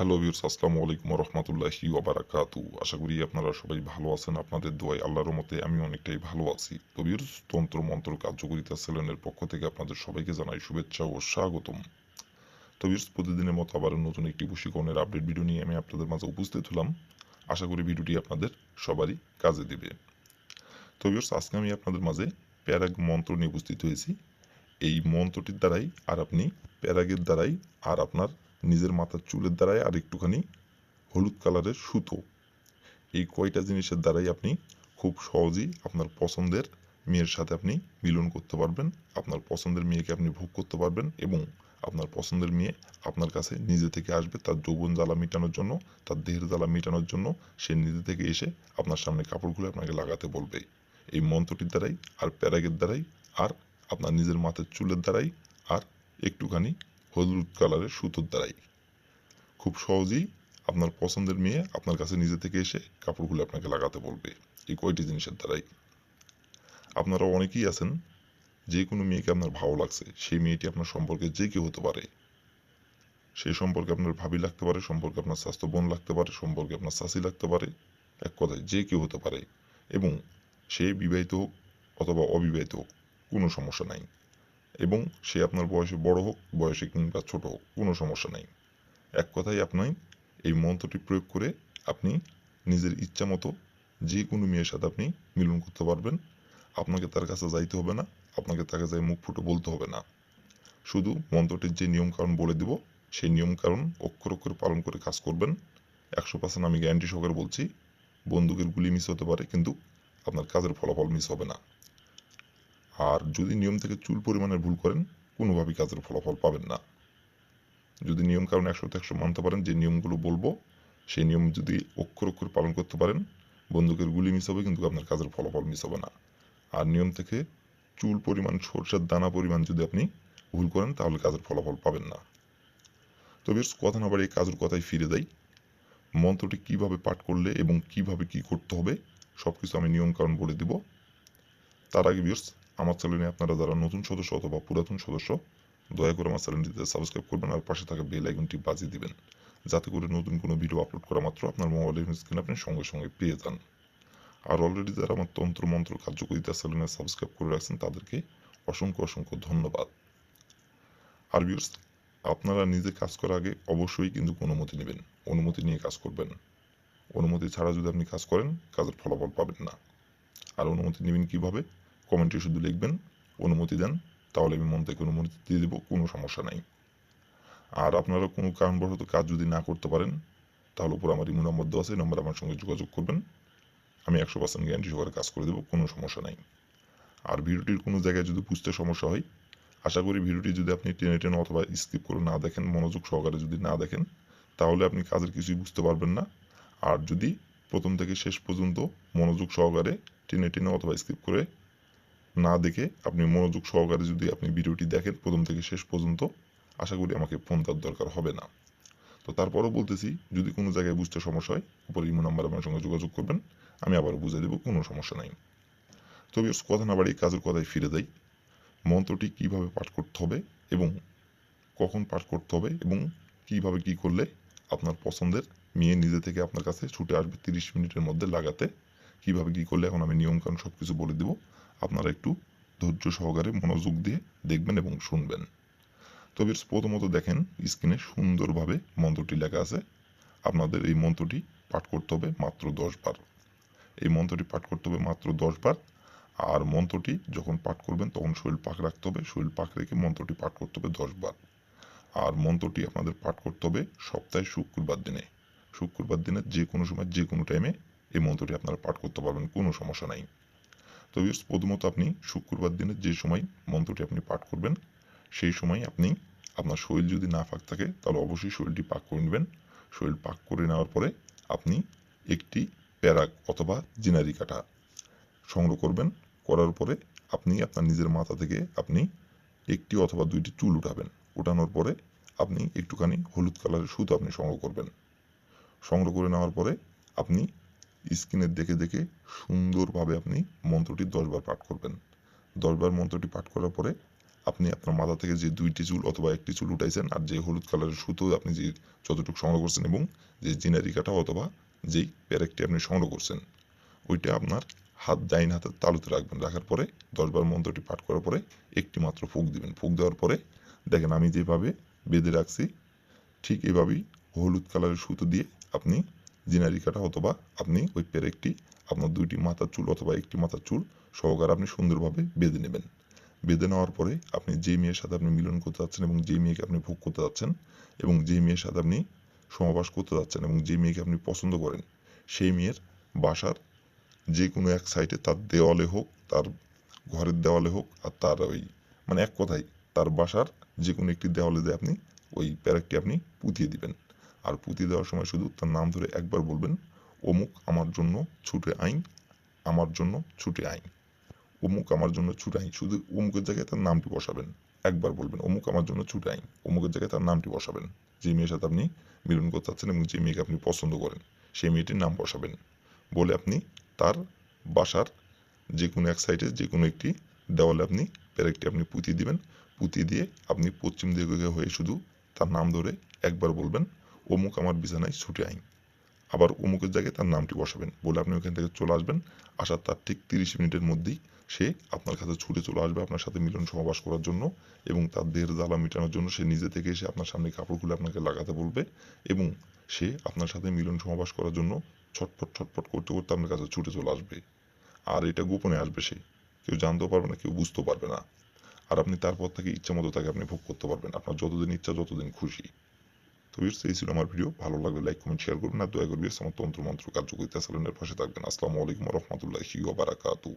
Hello viewers আসসালামু আলাইকুম রহমতুল্লাহি ওবারাকাতু আশা করি আপনারা সবাই ভালো আছেন, আপনাদের দোয়াই আল্লাহর মতে আমি অনেকটাই ভালো আছি। তো ভিউর্স তন্ত্র মন্ত্র কার্যকরিতা সেলেনের পক্ষ থেকে আপনাদের সবাইকে জানাই শুভেচ্ছা ও স্বাগতম। তো ভিউর্স প্রতিদিনের মতো আবার নতুন একটি বশীকরণের আপডেট ভিডিও নিয়ে আমি আপনাদের মাঝে উপস্থিত হলাম। আশা করি ভিডিওটি আপনাদের সবারই কাজে দেবে। তো ভিউর্স আজকে আমি আপনাদের মাঝে প্যারাগ মন্ত্র নিয়ে উপস্থিত হয়েছি। এই মন্ত্রটির দ্বারাই আর আপনি প্যারাগের দ্বারাই আর আপনার নিজের মাথার চুলের দ্বারাই আর একটুখানি হলুদ কালারের সুতো। এই কয়টা জিনিসের দ্বারাই আপনি খুব সহজেই আপনার পছন্দের মেয়ের সাথে আপনি মিলন করতে পারবেন, আপনার পছন্দের মেয়েকে আপনি ভোগ করতে পারবেন এবং আপনার পছন্দের মেয়ে আপনার কাছে নিজে থেকে আসবে তার যৌবন জ্বালা মেটানোর জন্য, তার দেহের জ্বালা মেটানোর জন্য, সে নিজে থেকে এসে আপনার সামনে কাপড়গুলো আপনাকে লাগাতে বলবে। এই মন্ত্রটির দ্বারাই আর প্যারাগের দ্বারাই আর আপনার নিজের মাথার চুলের দ্বারাই আর একটুখানি হলুদ কালারের সুতোর দ্বারাই। খুব সহজেই আপনার পছন্দের মেয়ে আপনার কাছে নিজে থেকে এসে কাপড়গুলো আপনাকে লাগাতে বলবে, এই কয়টি জিনিসের দ্বারাই। আপনারা অনেকেই আছেন, যে কোনো মেয়েকে আপনার ভালো লাগছে, সেই মেয়েটি আপনার সম্পর্কে যে কেউ হতে পারে। সেই সম্পর্কে আপনার ভাবি লাগতে পারে, সম্পর্কে আপনার স্বাস্থ্য বোন লাগতে পারে, সম্পর্কে আপনার শাশি লাগতে পারে, এক কথায় যে কেউ হতে পারে। এবং সে বিবাহিত হোক অথবা অবিবাহিত হোক, কোনো সমস্যা নাই। এবং সে আপনার বয়সে বড় হোক, বয়সে কিংবা ছোট হোক, কোনো সমস্যা নাই। এক কথায় আপনি এই মন্ত্রটি প্রয়োগ করে আপনি নিজের ইচ্ছা মতো যে কোনো মেয়ের সাথে আপনি মিলন করতে পারবেন। আপনাকে তার কাছে যাইতে হবে না, আপনাকে তাকে যাই মুখ ফুটে বলতে হবে না। শুধু মন্ত্রটির যে নিয়মকানুন বলে দেব, সেই নিয়মকানুন অক্ষর অক্ষর পালন করে কাজ করবেন। একশো পার্সেন্ট আমি গ্যারান্টি সহকারে বলছি, বন্দুকের গুলি মিস হতে পারে, কিন্তু আপনার কাজের ফলাফল মিস হবে না। আর যদি নিয়ম থেকে চুল পরিমাণের ভুল করেন, কোনোভাবেই কাজের ফলাফল পাবেন না। যদি নিয়ম কারণ একশোতে একশো মানতে পারেন, যে নিয়মগুলো বলব, সেই নিয়ম যদি অক্ষর অক্ষর পালন করতে পারেন, বন্দুকের গুলি মিস হবে, কিন্তু আপনার কাজের ফলাফল মিস হবে না। আর নিয়ম থেকে চুল পরিমাণ, সরষের দানা পরিমাণ যদি আপনি ভুল করেন, তাহলে কাজের ফলাফল পাবেন না। তো বেশ কথা না বাড়িয়ে কাজের কথায় ফিরে যাই মন্ত্রটি কীভাবে পাঠ করলে এবং কীভাবে কি করতে হবে সব কিছু আমি নিয়মকানুন বলে দিব। তার আগে বিয়ার্স আমার চ্যানেলে আপনারা যারা নতুন সদস্য অথবা পুরাতন সদস্য, দয়া করে আমার চ্যানেলটিতে সাবস্ক্রাইব করবেন আর পাশে থাকা বেল আইকনটি বাজিয়ে দিবেন, যাতে করে নতুন কোনো ভিডিও আপলোড করা মাত্র আপনার মোবাইলের স্ক্রিন আপনি সঙ্গে সঙ্গে পেয়ে যান। আর অলরেডি যারা আমার তন্ত্র মন্ত্র কার্যকরিতা চ্যানেলে সাবস্ক্রাইব করে রাখছেন, তাদেরকে অসংখ্য অসংখ্য ধন্যবাদ। আর ভিউর্স আপনারা নিজে কাজ করার আগে অবশ্যই কিন্তু অনুমতি নেবেন, অনুমতি নিয়ে কাজ করবেন। অনুমতি ছাড়া যদি আপনি কাজ করেন, কাজের ফলাফল পাবেন না। আর অনুমতি নেবেন কীভাবে? কমেন্টে শুধু লিখবেন, অনুমতি দেন, তাহলে আমি মন থেকে অনুমতি দিয়ে দেবো, কোনো সমস্যা নাই। আর আপনারা কোনো কারণবশত কাজ যদি না করতে পারেন, তাহলে উপর আমার ইমো নম্বর দেওয়া আছে, এই নম্বরে আমার সঙ্গে যোগাযোগ করবেন। আমি একশো পার্সেন্ট গ্যারান্টি সহকারে কাজ করে দেবো, কোনো সমস্যা নাই। আর ভিডিওটির কোনো জায়গায় যদি বুঝতে সমস্যা হয়, আশা করি ভিডিওটি যদি আপনি টেনে টেনে অথবা স্কিপ করে না দেখেন, মনোযোগ সহকারে যদি না দেখেন, তাহলে আপনি কাজের কিছুই বুঝতে পারবেন না। আর যদি প্রথম থেকে শেষ পর্যন্ত মনোযোগ সহকারে টেনে টেনে অথবা স্কিপ করে না দেখে আপনি মনোযোগ সহকারে যদি আপনি ভিডিওটি দেখেন প্রথম থেকে শেষ পর্যন্ত, আশা করি আমাকে ফোন তার দরকার হবে না। তো তারপরও বলতেছি, যদি কোনো জায়গায় বুঝতে সমস্যা হয়, উপরে ইমো নাম্বার আমার সঙ্গে যোগাযোগ করবেন, আমি আবারও বুঝে দেবো, কোনো সমস্যা নাই। তবে কথা না বাড়িয়ে কাজের কথায় ফিরে যাই। মন্ত্রটি কীভাবে পাঠ করতে হবে এবং কখন পাঠ করতে হবে এবং কীভাবে কি করলে আপনার পছন্দের মেয়ে নিজে থেকে আপনার কাছে ছুটে আসবে তিরিশ মিনিটের মধ্যে লাগাতে, কীভাবে কি করলে এখন আমি নিয়মকানুন সব কিছু বলে দেবো আপনারা একটু ধৈর্য সহকারে মনোযোগ দিয়ে দেখবেন এবং শুনবেন। তবে প্রথমত দেখেন স্ক্রিনে সুন্দরভাবে মন্ত্রটি লেখা আছে। আপনাদের এই মন্ত্রটি পাঠ করতে হবে মাত্র দশ বার। এই মন্ত্রটি পাঠ করতে হবে মাত্র দশ বার। আর মন্ত্রটি যখন পাঠ করবেন, তখন শরীর পাক রাখতে হবে। শরীর পাক রেখে মন্ত্রটি পাঠ করতে হবে দশ বার। আর মন্ত্রটি আপনাদের পাঠ করতে হবে সপ্তাহে শুক্রবার দিনে। শুক্রবার দিনে যে কোনো সময়, যে কোনো টাইমে এই মন্ত্রটি আপনারা পাঠ করতে পারবেন, কোনো সমস্যা নাই। তো প্রথমত আপনি শুক্রবার দিনে যে সময় মন্ত্রটি আপনি পাঠ করবেন, সেই সময় আপনি আপনার শরীর যদি না ফাঁক থাকে, তাহলে অবশ্যই শরীরটি পাক করে নেবেন। শরীর পাক করে নেওয়ার পরে আপনি একটি প্যারাক অথবা জিনারি কাটা সংগ্রহ করবেন। করার পরে আপনি আপনার নিজের মাথা থেকে আপনি একটি অথবা দুইটি চুল উঠাবেন। উঠানোর পরে আপনি একটুখানি হলুদ কালারের সুতো আপনি সংগ্রহ করবেন। সংগ্রহ করে নেওয়ার পরে আপনি স্ক্রিনের দেখে দেখে সুন্দরভাবে আপনি মন্ত্রটি দশবার পাঠ করবেন। দশবার মন্ত্রটি পাঠ করার পরে আপনি আপনার মাথা থেকে যে দুইটি চুল অথবা একটি চুল উঠাইছেন আর যে হলুদ কালারের সুতো আপনি যে যতটুকু সংগ্রহ করছেন এবং যে জিনারি কাটা অথবা যেই প্যারেকটি আপনি সংগ্রহ করছেন, ওইটা আপনার হাত ডাইন হাতের তালুতে রাখবেন। রাখার পরে দশবার মন্ত্রটি পাঠ করার পরে একটি মাত্র ফুক দিবেন। ফুক দেওয়ার পরে দেখেন আমি যেভাবে বেঁধে রাখছি, ঠিক এভাবেই হলুদ কালারের সুতো দিয়ে আপনি জিনারি কাটা অথবা আপনি ওই পেরেকটি আপনার দুইটি মাথার চুল অথবা একটি মাথার চুল সহকারে আপনি সুন্দরভাবে বেঁধে নেবেন। বেঁধে নেওয়ার পরে আপনি যে মেয়ের সাথে আপনি মিলন করতে যাচ্ছেন এবং যে মেয়েকে আপনি ভোগ করতে যাচ্ছেন এবং যে মেয়ের সাথে আপনি সমাবাস করতে যাচ্ছেন এবং যে মেয়েকে আপনি পছন্দ করেন, সেই মেয়ের বাসার যে কোনো এক সাইডে তার দেওয়ালে হোক, তার ঘরের দেওয়ালে হোক আর তার ওই মানে এক কথায় তার বাসার যে কোনো একটি দেওয়ালে আপনি ওই প্যারেকটি আপনি পুঁতিয়ে দিবেন। আর পুঁতিয়ে দেওয়ার সময় শুধু তার নাম ধরে একবার বলবেন, অমুক আমার জন্য ছুটে আইন, আমার জন্য ছুটে আইন। অমুক আমার জন্য ছুটে আইন। শুধু অমুকের জায়গায় তার নামটি বসাবেন, একবার বলবেন, অমুক আমার জন্য ছুটে আইন। অমুকের জায়গায় তার নামটি বসাবেন। যে মেয়ের সাথে আপনি মিলন করতে চাচ্ছেন এবং যে মেয়েকে আপনি পছন্দ করেন সেই মেয়েটির নাম বসাবেন। বলে আপনি তার বাসার যে কোনো এক সাইডে যে কোনো একটি দেওয়ালে আপনি প্যারেকটি আপনি পুঁতিয়ে দিবেন। পুঁতিয়ে দিয়ে আপনি পশ্চিম দিকে হয়ে শুধু তার নাম ধরে একবার বলবেন অমুক আমার বিছানায় ছুটে আইন। আবার অমুকের জায়গায় তার নামটি বসাবেন বলে আপনি ওখান থেকে চলে আসবেন। আসার তার ঠিক তিরিশ মিনিটের মধ্যেই সে আপনার কাছে ছুটে চলে আসবে আপনার সাথে মিলন সমাবাস করার জন্য এবং তার দেহের জ্বালা মেটানোর জন্য সে নিজে থেকে এসে আপনার সামনে কাপড় খুলে আপনাকে লাগাতে বলবে এবং সে আপনার সাথে মিলন সমাবাস করার জন্য ছটফট ছটফট করতে করতে আপনার কাছে ছুটে চলে আসবে। আর এটা গোপনে আসবে সে। কেউ জানতেও পারবে না, কেউ বুঝতেও পারবে না। আর আপনি তারপর থেকে ইচ্ছা মতো তাকে আপনি ভোগ করতে পারবেন। আপনার যতদিন ইচ্ছা, যতদিন খুশি। তো ভিউর্স এই ছিল আমার ভিডিও ভালো লাগলে লাইক কমেন্ট শেয়ার করবেন আর দয়া করে সমস্ত তন্ত্র মন্ত্র, কার্যকরিতা, চ্যানেলের পাশে থাকবেন। আসসালামু আলাইকুম রহমতুল্লাহি ওয়া বারাকাতুহু।